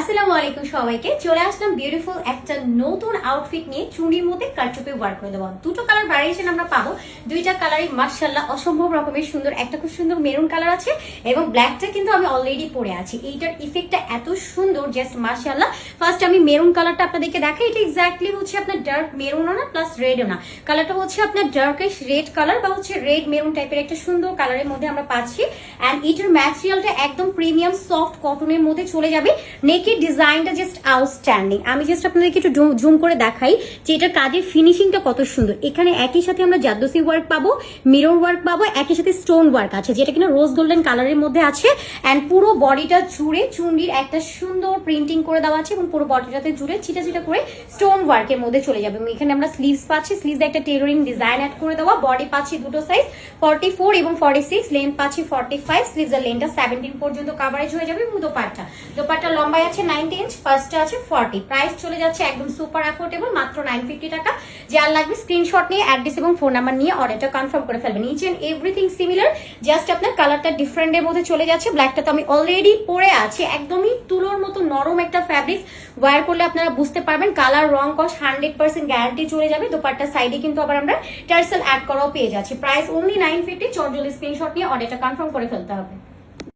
আসসালামু আলাইকুম সবাইকে। চলে আসলাম বিউটিফুল একটা নতুন আউটফিট নিয়ে চুড়ির মধ্যে ওয়ার্ক করে দেবো। দুটো কালার ভ্যারিয়েশন আমরা পাবো। দুইটা কালারই মার্শাল্লাহ অসম্ভব রকমের সুন্দর, একটা খুব সুন্দর মেরুন কালার আছে এবং ব্ল্যাকটা কিন্তু আমি অলরেডি পরে আছি। এইটার ইফেক্টটা এত সুন্দর জাস্ট মার্শাল্লাহ ফার্স্ট আমি মেরুন কালারটা আপনাদেরকে দেখাই। এটা এক্স্যাক্টলি হচ্ছে আপনার ডার্ক মেরুনও না প্লাস রেডও না। কালারটা হচ্ছে আপনার ডার্কিশ রেড কালার বা হচ্ছে রেড মেরুন টাইপের একটা সুন্দর কালারের মধ্যে আমরা পাচ্ছি। অ্যান্ড এটার ম্যাটেরিয়ালটা একদম প্রিমিয়াম সফট কটনের মধ্যে চলে যাবে। নেকের ডিজাইনটা জাস্ট আউটস্ট্যান্ডিং আমি জাস্ট আপনাদেরকে একটু জুম করে দেখাই যে এটার কাজের ফিনিশিংটা কত সুন্দর। এখানে একই সাথে আমরা জাদ্দসি ওয়ার্ক পাবো মিরর ওয়ার্ক পাবো, একই সাথে স্টোন ওয়ার্ক আছে, যেটা কিনা রোজ গোল্ডেন কালারের মধ্যে আছে। অ্যান্ড পুরো বডিটা জুড়ে চুন্ডির একটা সুন্দর প্রিন্টিং করে দেওয়া আছে এবং পুরো বডিটাতে জুড়ে ছিটা ছিটা করে স্টোন ওয়ার্কের মধ্যে চলে যাবে। এবং এখানে আমরা স্লিভস পাচ্ছি স্লিভস একটা টেলরিং ডিজাইন অ্যাড করে দেওয়া। বডি পাচ্ছি দুটো সাইজ ফর্টি ফোর এবং ফর্টি সিক্স লেন্থ পাচ্ছি ফর্টি ফাইভ স্লিভস এর লেন্থটা সেভেন্টিন পর্যন্ত কাভারেজ হয়ে যাবে এবং দোপাট্টা। দোপাট্টা লম্বায় আছে নাইনটি ইঞ্চ ফার্স্টে আছে ফর্টি প্রাইস চলে যাচ্ছে একদম সুপার অ্যাফোর্ডেবল মাত্র নাইন ফিফটি টাকা। যার লাগবে স্ক্রিনশট নিয়ে অ্যাড্রেস এবং ফোন নাম্বার নিয়ে অর্ডারটা কনফার্ম করে ফেলবেন each and everything similar just আপনার কালারটা ডিফারেন্টের মধ্যে চলে যাচ্ছে। ব্ল্যাকটা তো আমি অলরেডি পরে আছি। একদমই তুলোর মতো নরম একটা ফ্যাব্রিক ওয়ার করলে আপনারা বুঝতে পারবেন কালার রং কস হান্ড্রেড পার্সেন্ট গ্যারান্টি চলে যাবে। দোপাট্টা সাইডে কিন্তু আবার আমরা টার্সেল অ্যাড করাও পেয়ে যাচ্ছি। প্রাইস অনলি নাইন ফিফটি চটজলি স্ক্রিনশট নিয়ে অর্ডারটা কনফার্ম করে ফেলতে হবে।